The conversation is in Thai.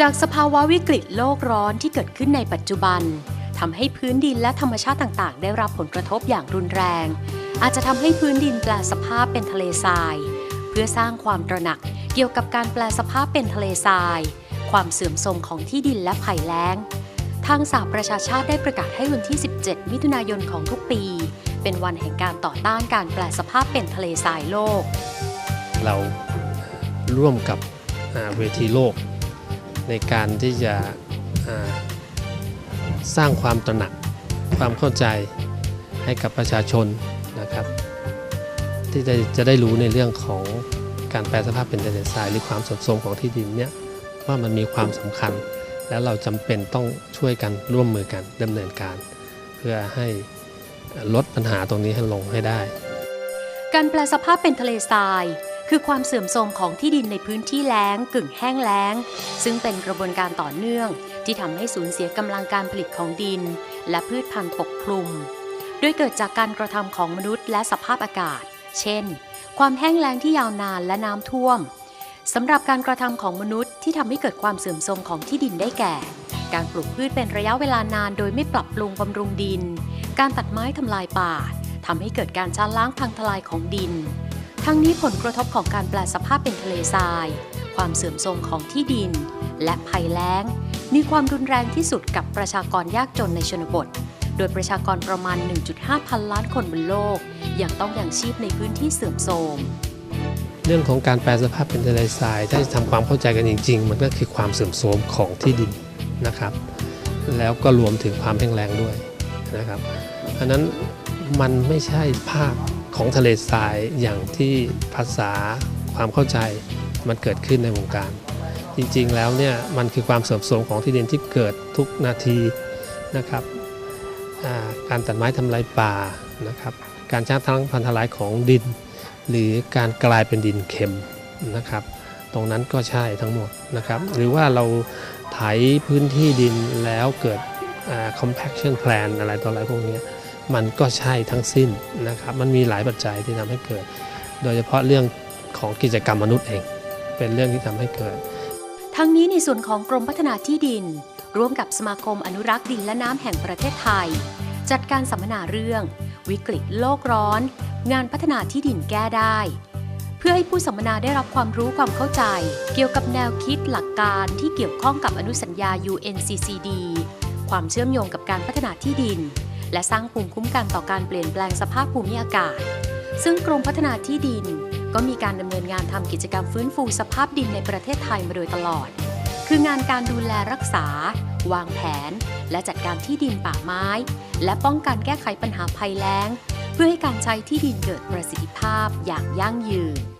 จากสภาวะวิกฤตโลกร้อนที่เกิดขึ้นในปัจจุบันทำให้พื้นดินและธรรมชาติต่างๆ ได้รับผลกระทบอย่างรุนแรง อาจจะทำให้พื้นดินแปลสภาพเป็นทะเลทราย เพื่อสร้างความตระหนักเกี่ยวกับการแปลสภาพเป็นทะเลทราย ความเสื่อมโทรมของที่ดินและภัยแล้ง ทางสหประชาชาติได้ประกาศให้วันที่ 17 มิถุนายนของทุกปี เป็นวันแห่งการต่อต้านการแปลสภาพเป็นทะเลทรายโลก เราร่วมกับเวทีโลก ในการที่จะสร้างความตระหนักความเข้าใจให้กับประชาชนนะครับ ที่จะจะได้รู้ในเรื่องของการแปลสภาพเป็นทะเลทรายหรือความสดโทรมของที่ดินเนี่ยว่ามันมีความสำคัญ แล้วเราจำเป็นต้องช่วยกันร่วมมือกันดำเนินการ เพื่อให้ลดปัญหาตรงนี้ให้ลงให้ได้ การแปลสภาพเป็นทะเลทราย คือความเสื่อมโทรมของที่ดินในพื้นที่แล้งกึ่งแห้งแล้ง ซึ่งเป็นกระบวนการต่อเนื่อง ที่ทำให้สูญเสียกำลังการผลิตของดิน และพืชพันธุ์ปกคลุม โดยเกิดจากการกระทำของมนุษย์และสภาพอากาศ เช่น ความแห้งแล้งที่ยาวนานและน้ำท่วมสำหรับการกระทำของมนุษย์ที่ทำให้เกิดความเสื่อมโทรมของที่ดินได้แก่ การปลูกพืชเป็นระยะเวลานานโดยไม่ปรับปรุงบำรุงดิน การตัดไม้ทำลายป่าทำให้เกิดการช้าล้างพังทลายของดิน ทั้งนี้ผลกระทบของการแปลสภาพเป็นทะเลทราย ความเสื่อมโทรมของที่ดิน และภัยแล้ง มีความรุนแรงที่สุดกับประชากรยากจนในชนบท โดยประชากรประมาณ 1.5 พันล้านคนบนโลก ยังต้องยังชีพในพื้นที่เสื่อมโทรมเรื่องของการแปลสภาพเป็นทะเลทรายถ้าจะทำความเข้าใจกันจริง ๆ มันก็คือความเสื่อมโทรมของที่ดินนะครับ แล้วก็รวมถึงความแห้งแล้งด้วยนะครับอันนั้นมันไม่ใช่ภาพ ของทะเลทรายอย่างที่ภาษาความเข้าใจมันเกิดขึ้นในวงการ จริงๆแล้วเนี่ยมันคือความเสื่อมโทรมของที่ดินที่เกิดทุกนาทีนะครับการตัดไม้ทำลายป่านะครับการช้าทั้งพันทลายของดิน หรือการกลายเป็นดินเค็มนะครับ ตรงนั้นก็ใช่ทั้งหมดนะครับ หรือว่าเราไถพื้นที่ดินแล้วเกิดอ่า compaction plan อะไรต่ออะไรพวกเนี้ย มันก็ใช่ทั้งสิ้นนะครับมันมีหลายปัจจัยที่ทำให้เกิด โดยเฉพาะเรื่องของกิจกรรมมนุษย์เอง เป็นเรื่องที่ทำให้เกิด ทั้งนี้ในส่วนของกรมพัฒนาที่ดิน ร่วมกับสมาคมอนุรักษ์ดินและน้ำแห่งประเทศไทย จัดการสัมมนาเรื่อง วิกฤตโลกร้อน งานพัฒนาที่ดินแก้ได้เพื่อให้ผู้สัมมนาได้รับความรู้ความเข้าใจ เกี่ยวกับแนวคิดหลักการที่เกี่ยวข้องกับอนุสัญญา UNCCD ความเชื่อมโยงกับการพัฒนาที่ดิน และสร้างภูมิคุ้มกันต่อการเปลี่ยนแปลงสภาพภูมิอากาศ ซึ่งกรมพัฒนาที่ดิน ก็มีการดำเนินงานทำกิจกรรมฟื้นฟูสภาพดินในประเทศไทยมาโดยตลอด คืองานการดูแลรักษา วางแผน และจัดการที่ดินป่าไม้ และป้องกันแก้ไขปัญหาภัยแล้ง เพื่อให้การใช้ที่ดินเกิดประสิทธิภาพอย่างยั่งยืน